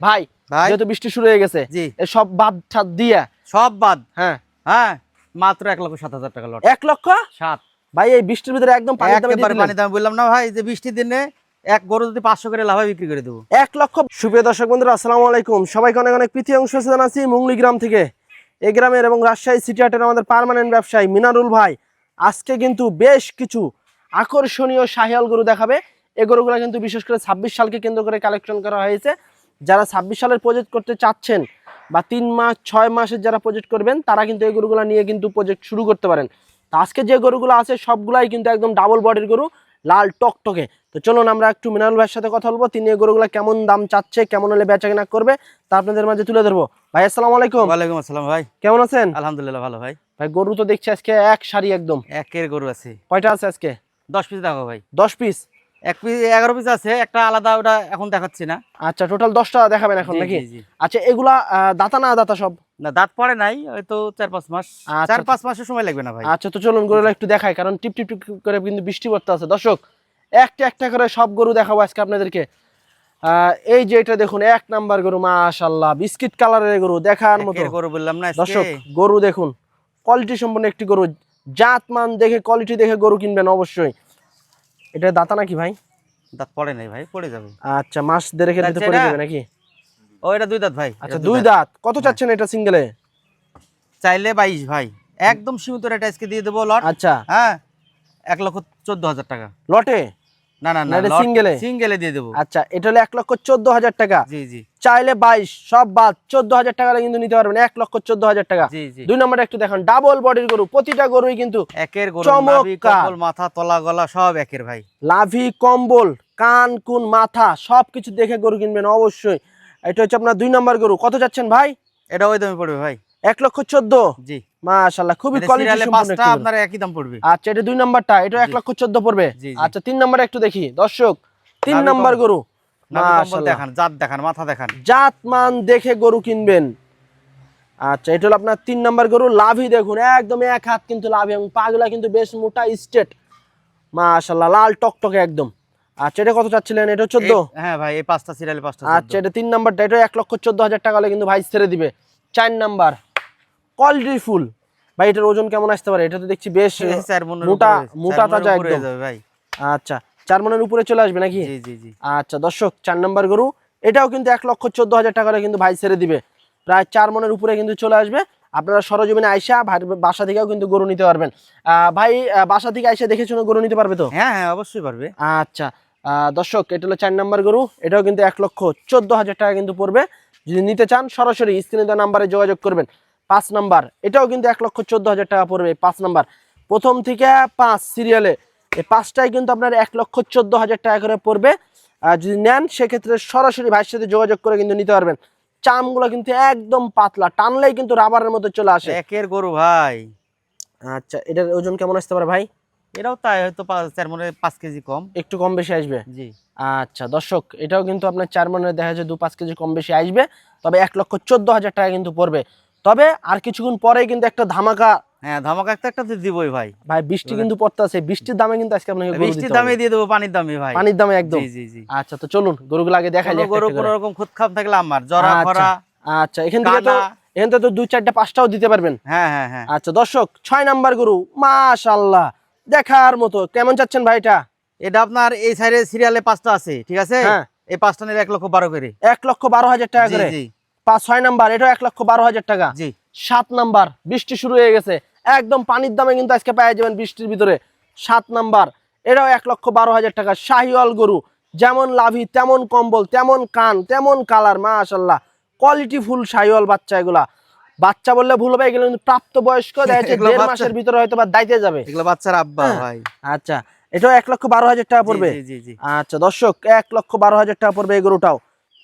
ভাই। যেহেতু বৃষ্টি শুরু হয়ে গেছে জি। সব বাদ ছাদ দিয়ে। সব বাদ। হ্যাঁ। হ্যাঁ মাত্র এক লক্ষ সাত হাজার টাকা লট এক লক্ষ? সাত। ভাই এই বৃষ্টির ভিতরে একদম পানি দামে বললাম না ভাই যে বৃষ্টির দিনে এক গরু যদি পাঁচশো করে লাভে বিক্রি করে দেবো। এক লক্ষ। সুপ্রিয় দর্শক বন্ধুরা আসসালামু আলাইকুম। সবাইকে অনেক অনেক প্রীতি অংশ জানাচ্ছি মুংলি গ্রাম থেকে। এই গ্রামের এবং রাজশাহী সিটি হাটের আমাদের পার্মানেন্ট ব্যবসায়ী মিনারুল ভাই। আজকে কিন্তু বেশ কিছু আকর্ষণীয় শাহিয়াল গরু দেখাবে। এই গরুগুলো কিন্তু বিশেষ করে ছাব্বিশ সালকে কেন্দ্র করে কালেকশন করা হয়েছে। যারা ছাব্বিশ সালের প্রজেক্ট করতে চাচ্ছেন বা তিন মাস ছয় মাসের যারা প্রজেক্ট করবেন তারা কিন্তু এই গরুগুলো নিয়ে কিন্তু প্রজেক্ট শুরু করতে পারেন। তো আজকে যে গরুগুলো আছে সবগুলাই কিন্তু একদম ডাবল বডির গরু লাল টকটকে। তো চলুন আমরা একটু মিনারুল ভাইয়ের সাথে কথা বলব তিনি এই গরুগুলো কেমন দাম চাচ্ছে কেমন হলে বেচা কেনা করবে তা আপনাদের মাঝে তুলে ধরবো। ভাই আসসালামু আলাইকুম। ওয়ালাইকুম আসসালাম ভাই। কেমন আছেন? আলহামদুলিল্লাহ ভালো ভাই। ভাই গরু তো দেখছি আজকে এক সারি একদম। একের গরু আছে। কয়টা আছে আজকে? দশ পিস দেখো ভাই। দশ পিস? এক পিস এগারো পিস আছে একটা আলাদা ওটা এখন দেখাচ্ছি না। আচ্ছা টোটাল দশটা দেখাবেন এখন নাকি। আচ্ছা এগুলা দাতা না দাতা সব? না দাঁত পড়ে নাই হয়তো চার পাঁচ মাস। আচ্ছা, চার আচ্ছা। পাঁচ মাসের সময় লাগবে না ভাই। আচ্ছা তো চলুন গরুগুলো একটু দেখাই কারণ টিপ টিপ টিপ করে কিন্তু বৃষ্টি পড়তে আছে। দর্শক একটা একটা করে সব গরু দেখাবো আজকে আপনাদেরকে। এই যে এটা দেখুন এক নাম্বার গরু মাশাল্লাহ বিস্কিট কালারের গরু দেখার মতো। গরু বললাম না দর্শক গরু দেখুন কোয়ালিটি সম্পন্ন একটি গরু। জাত মান দেখে কোয়ালিটি দেখে গরু কিনবেন অবশ্যই। এটা দাতা নাকি ভাই? দাঁত পড়ে নাই ভাই পড়ে যাবে। আচ্ছা মাস দেড়েকের ভিতরে পড়ে যাবে নাকি? ও এটা দুই দাঁত ভাই আচ্ছা দুই দাঁত। কত চাচ্ছেন এটা সিঙ্গেলে চাইলে বাইশ ভাই। একদম সীমিত রেট আজকে দিয়ে দেবো লট। আচ্ছা। হ্যাঁ এক লক্ষ চোদ্দ হাজার টাকা। লটে? না না না, না এটা লট সিঙ্গেলে দিয়ে দেবো। আচ্ছা এটা হলো এক লক্ষ চোদ্দ হাজার টাকা। জি জি। চাইলে বাইশ সব বাদ চোদ্দ হাজার টাকা কিন্তু নিতে পারবেন এক লক্ষ চোদ্দ হাজার টাকা। জি জি। দুই নম্বরটা একটু দেখেন ডাবল বডির গরু প্রতিটা গরুই কিন্তু একের চমৎকার। মাথা তলা গলা সব একের ভাই। লাভি কম্বল কান কুন মাথা সবকিছু দেখে গরু কিনবেন অবশ্যই। এটা হচ্ছে আপনার দুই নম্বর গরু। কত যাচ্ছেন ভাই? এটা ওই দামে পড়বে ভাই। এক লক্ষ চোদ্দ? জি। মাশাল্লাহ খুবই কোয়ালিটি serial এ সম্পন্ন পাঁচটা আপনার একই দাম পড়বে। আচ্ছা এটা দুই নাম্বারটা এটা এক লক্ষ চোদ্দ পড়বে। আচ্ছা তিন নাম্বার একটু দেখি। দর্শক তিন নাম্বার গরু। নাভি কম্বল মাশাআল্লাহ। দেখান জাত দেখান মাথা দেখান। জাত মান দেখে গরু কিনবেন। আচ্ছা এটা হলো আপনার তিন নাম্বার গরু লাভি দেখুন একদম এক হাত কিন্তু লাভি এবং পাগুলা কিন্তু বেশ মোটা স্টেট মাশাল্লাহ লাল টকটকে একদম। আচ্ছা এটা কত চাচ্ছিলেন? এটা চোদ্দ? হ্যাঁ ভাই এই পাঁচটা সিরিয়ালে পাঁচটা আচ্ছা এটা তিন নাম্বারটা এটা এক লক্ষ চোদ্দ হাজার টাকা হলে কিন্তু ভাই ছেড়ে দিবে। চার নাম্বার। কোয়ালিটি ফুল ভাই এটার ওজন কেমন আসতে পারে? এটা তো দেখছি বেশ মোটা মোটা তাজা একদম। ভাই। আচ্ছা চার মনের উপরে চলে আসবে নাকি? জি জি জি। আচ্ছা দর্শক চার নাম্বার গরু। এটাও কিন্তু এক লক্ষ চোদ্দ হাজার টাকা কিন্তু ভাই ছেড়ে দিবে। প্রায় চার মনের উপরে কিন্তু চলে আসবে। আপনারা সরজমিনে আইসা বাসা থেকেও কিন্তু গরু নিতে পারবেন। আহ, ভাই বাসা থেকে আইসা দেখে শুনে গরু নিতে পারবে তো? হ্যাঁ হ্যাঁ অবশ্যই পারবে। আচ্ছা আহ, দর্শক এটা হলো চার নাম্বার গরু। এটাও কিন্তু এক লক্ষ চোদ্দ হাজার টাকা কিন্তু পড়বে। যদি নিতে চান সরাসরি স্ক্রিনে দেওয়া নাম্বারে যোগাযোগ করবেন। পাঁচ নাম্বার এটাও কিন্তু এক লক্ষ চোদ্দ হাজার টাকা পড়বে পাঁচ নাম্বার। প্রথম থেকে পাঁচ সিরিয়ালে এই পাঁচটাই কিন্তু আপনার এক লক্ষ চোদ্দ হাজার টাকা করে পড়বে। আর যদি নেন সেক্ষেত্রে সরাসরি ভাইয়ের সাথে যোগাযোগ করে কিন্তু নিতে পারবেন। চামগুলো কিন্তু একদম পাতলা টানলেই কিন্তু রাবারের মতো চলে আসে। একের গরু ভাই। আচ্ছা এটার ওজন কেমন আসতে পারে ভাই? এটাও তাই হয়তো চার মনে পাঁচ কেজি কম। একটু কম বেশি আসবে? জি। আচ্ছা দর্শক এটাও কিন্তু আপনার চার মনের দেখা যায় দু পাঁচ কেজি কম বেশি আসবে। তবে এক লক্ষ চোদ্দ হাজার টাকা কিন্তু পড়বে। তবে আর কিছুক্ষণ পরে কিন্তু একটা ধামাকা হ্যাঁ ধামাকা একটা একটা দিবই ভাই। ভাই বৃষ্টি কিন্তু পড়তে আছে বৃষ্টির দামে কিন্তু আজকে আপনাকে বৃষ্টির দামে দিয়ে দেবো পানির দামে ভাই। পানির দামে একদম। জি জি জি। আচ্ছা তো চলুন গরুগুলো আগে দেখাই গরু কোনো রকম খুদ খাপ থাকলে আমার জরা আচ্ছা। খরা আচ্ছা এখান থেকে তো এখান থেকে তো দুই চারটা পাঁচটাও দিতে পারবেন। হ্যাঁ হ্যাঁ হ্যাঁ। আচ্ছা দর্শক ছয় নাম্বার গরু মাশাল্লাহ দেখার মতো কেমন চাচ্ছেন ভাইটা এটা? এটা আপনার এই সাইডে সিরিয়ালে পাঁচটা আছে ঠিক আছে? হ্যাঁ। এই পাঁচটা নিলে এক লক্ষ বারো করে। এক লক্ষ বারো হাজার টাকা জি করে। জি। পাঁচ ছয় নাম্বার এটাও এক লক্ষ বারো হাজার টাকা। জি। সাত নাম্বার বৃষ্টি শুরু হয়ে গেছে। একদম পানির দামে কিন্তু আজকে পাওয়া যাবেন বৃষ্টির ভিতরে। সাত নাম্বার এটাও এক লক্ষ বারো হাজার টাকা। শাহিওয়াল গরু যেমন লাভি তেমন কম্বল তেমন কান তেমন কালার মাশাল্লাহ কোয়ালিটি ফুল শাহিওয়াল বাচ্চা এগুলা। বাচ্চা বললে ভুল হবে এগুলো কিন্তু প্রাপ্ত বয়স্ক দেখা যাচ্ছে দেড় মাসের ভিতরে হয়তো বা দাইতে যাবে। এগুলো বাচ্চার আব্বা হ্যাঁ। ভাই। আচ্ছা এটাও এক লক্ষ বারো হাজার টাকা পড়বে? আচ্ছা দর্শক এক লক্ষ বারো হাজার টাকা পড়বে এই গরুটাও।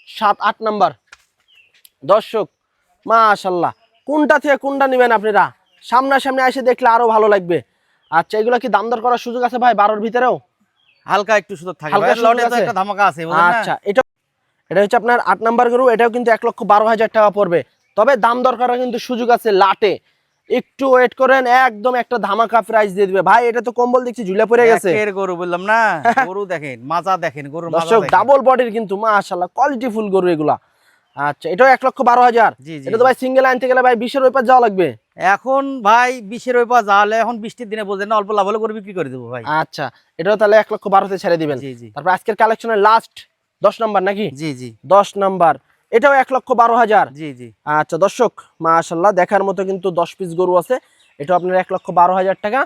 সাত আট নাম্বার দর্শক মাশাল্লাহ কোনটা থেকে কোনটা নেবেন আপনারা? সামনাসামনি এসে দেখলে আরও ভালো লাগবে। আচ্ছা এগুলো কি দাম দর করার সুযোগ আছে ভাই বারোর ভিতরেও? হালকা একটু সুযোগ থাকে। হালকা ধামাকা আছে আচ্ছা এটা এটা হচ্ছে আপনার আট নাম্বার গরু এটাও কিন্তু এক লক্ষ বারো হাজার টাকা পড়বে। তবে দাম দর করার কিন্তু সুযোগ আছে লাটে। একটু ওয়েট করেন একদম একটা ধামাকা প্রাইস দিয়ে দিবে। ভাই এটা তো কম্বল দেখছি ঝুলে পড়ে গেছে। একের গরু বললাম না? গরু দেখেন মাজা দেখেন গরুর দর্শক ডাবল বডির কিন্তু মাশাল্লাহ কোয়ালিটি ফুল গরু এগুলা। আচ্ছা এটাও এক লক্ষ বারো হাজার। এটা তো ভাই সিঙ্গেল আনতে গেলে ভাই বিশের ওইপার যাওয়া লাগবে? এখন ভাই বিশের ওই পা যাওয়ালে এখন বৃষ্টির দিনে বোঝেন না অল্প লাভ হলে করে বিক্রি করে দেবো ভাই। আচ্ছা এটাও তাহলে এক লক্ষ বারোতে ছেড়ে দিবেন। তারপর আজকের কালেকশনের লাস্ট দশ নাম্বার নাকি? জি জি। দশ নাম্বার এটাও এক লক্ষ বারো হাজার। জি জি। আচ্ছা দর্শক মাশাল্লাহ দেখার মতো কিন্তু দশ পিস গরু আছে। এটা আপনার এক লক্ষ বারো হাজার টাকা।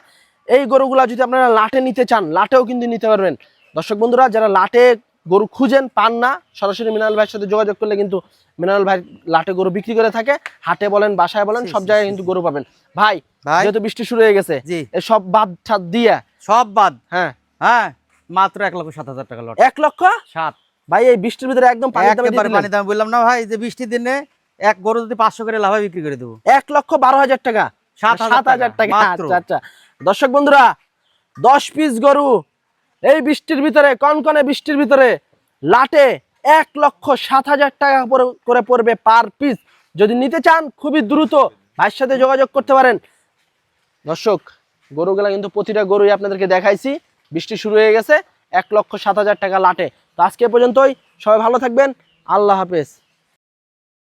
এই গরুগুলা যদি আপনারা লাটে নিতে চান লাটেও কিন্তু নিতে পারবেন। দর্শক বন্ধুরা যারা লাটে গরু খুঁজেন পান না সরাসরি মিনাল ভাইয়ের সাথে যোগাযোগ করলে কিন্তু মিনাল ভাই লাটে গরু বিক্রি করে থাকে হাটে বলেন বাসায় বলেন সব জায়গায় কিন্তু গরু পাবেন। ভাই যেহেতু বৃষ্টি শুরু হয়ে গেছে সব বাদ ছাদ দিয়ে। সব বাদ। হ্যাঁ। হ্যাঁ মাত্র এক লক্ষ সাত হাজার টাকা লট। এক লক্ষ? সাত। ভাই এই বৃষ্টির ভিতরে একদম। পানি দাম বললাম না ভাই যে বৃষ্টির দিনে এক গরু যদি পাঁচশো করে লাভ বিক্রি করে দেবো। এক লক্ষ বারো হাজার টাকা। সাত সাত হাজার টাকা আচ্ছা আচ্ছা। দর্শক বন্ধুরা দশ পিস গরু এই বৃষ্টির ভিতরে, কনকনে বৃষ্টির ভিতরে লাটে এক লক্ষ সাত হাজার টাকা করে পড়বে পার পিস যদি নিতে চান, খুবই দ্রুত ভাইয়ের সাথে যোগাযোগ করতে পারেন। দর্শক, গরুগুলা কিন্তু প্রতিটা গরুই আপনাদেরকে দেখাইছি। বৃষ্টি শুরু হয়ে গেছে, এক লক্ষ সাত হাজার টাকা লাটে। তো আজকে পর্যন্তই। সবাই ভালো থাকবেন। আল্লাহ হাফেজ।